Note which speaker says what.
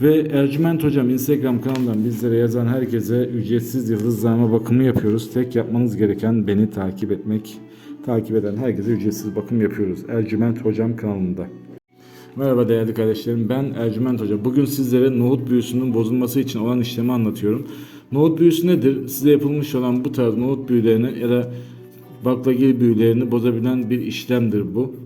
Speaker 1: Ve Ercüment Hocam Instagram kanalından bizlere yazan herkese ücretsiz yıldızlama bakımı yapıyoruz. Tek yapmanız gereken beni takip etmek. Takip eden herkese ücretsiz bakım yapıyoruz. Ercüment Hocam kanalında. Merhaba değerli kardeşlerim ben Ercüment Hoca. Bugün sizlere nohut büyüsünün bozulması için olan işlemi anlatıyorum. Nohut büyüsü nedir? Size yapılmış olan bu tarz nohut büyülerini ya da baklagil büyülerini bozabilen bir işlemdir bu.